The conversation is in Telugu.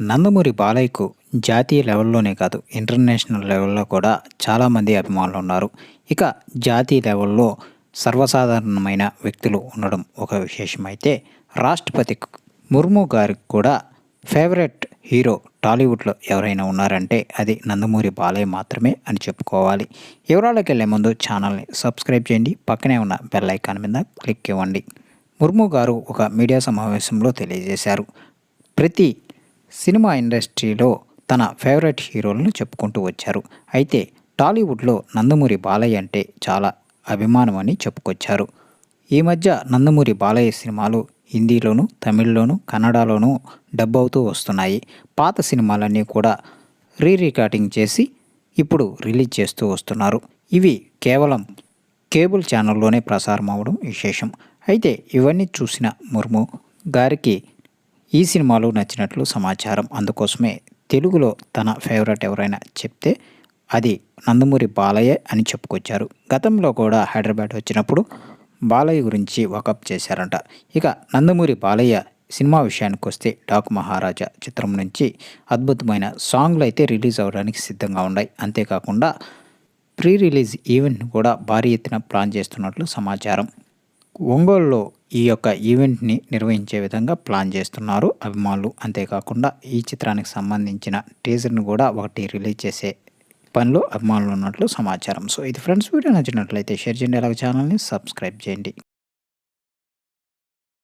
నందమూరి బాలయ్యకు జాతీయ లెవెల్లోనే కాదు ఇంటర్నేషనల్ లెవెల్లో కూడా చాలామంది అభిమానులు ఉన్నారు ఇక జాతీయ లెవెల్లో సర్వసాధారణమైన వ్యక్తులు ఉండడం ఒక విశేషమైతే రాష్ట్రపతి ముర్ము గారికి కూడా ఫేవరెట్ హీరో టాలీవుడ్లో ఎవరైనా ఉన్నారంటే అది నందమూరి బాలయ్య మాత్రమే అని చెప్పుకోవాలి. వివరాలకు వెళ్ళే ముందు ఛానల్ని సబ్స్క్రైబ్ చేయండి. పక్కనే ఉన్న బెల్ ఐకాన్ మీద క్లిక్ ఇవ్వండి. ముర్ము గారు ఒక మీడియా సమావేశంలో తెలియజేశారు. ప్రతి సినిమా ఇండస్ట్రీలో తన ఫేవరెట్ హీరోలను చెప్పుకుంటూ వచ్చారు. అయితే టాలీవుడ్లో నందమూరి బాలయ్య అంటే చాలా అభిమానం అని చెప్పుకొచ్చారు. ఈ మధ్య నందమూరి బాలయ్య సినిమాలు హిందీలోను తమిళ్ళోను కన్నడలోనూ డబ్ అవుతూ వస్తున్నాయి. పాత సినిమాలన్నీ కూడా రీ రికార్డింగ్ చేసి ఇప్పుడు రిలీజ్ చేస్తూ వస్తున్నారు. ఇవి కేవలం కేబుల్ ఛానల్లోనే ప్రసారం అవడం విశేషం. అయితే ఇవన్నీ చూసిన ముర్ము గారికి ఈ సినిమాలు నచ్చినట్లు సమాచారం అందుకోసమే తెలుగులో తన ఫేవరెట్ ఎవరైనా చెప్తే అది నందమూరి బాలయ్య అని చెప్పుకొచ్చారు. గతంలో కూడా హైదరాబాద్ వచ్చినప్పుడు బాలయ్య గురించి వాకప్ చేశారంట. ఇక నందమూరి బాలయ్య సినిమా విషయానికి వస్తే డాక్ మహారాజా చిత్రం నుంచి అద్భుతమైన సాంగ్లు అయితే రిలీజ్ అవ్వడానికి సిద్ధంగా ఉన్నాయి. అంతేకాకుండా ప్రీ రిలీజ్ ఈవెంట్ కూడా భారీ ఎత్తున ప్లాన్ చేస్తున్నట్లు సమాచారం. ఒంగోలులో ఈ యొక్క ఈవెంట్ని నిర్వహించే విధంగా ప్లాన్ చేస్తున్నారు అభిమానులు. అంతేకాకుండా ఈ చిత్రానికి సంబంధించిన టీజర్ని కూడా ఒకటి రిలీజ్ చేసే పనిలో అభిమానులు ఉన్నట్లు సమాచారం. సో ఇది ఫ్రెండ్స్ వీడియో నచ్చినట్లయితే షేర్ చేయండి. అలాగే ఛానల్ని సబ్స్క్రైబ్ చేయండి.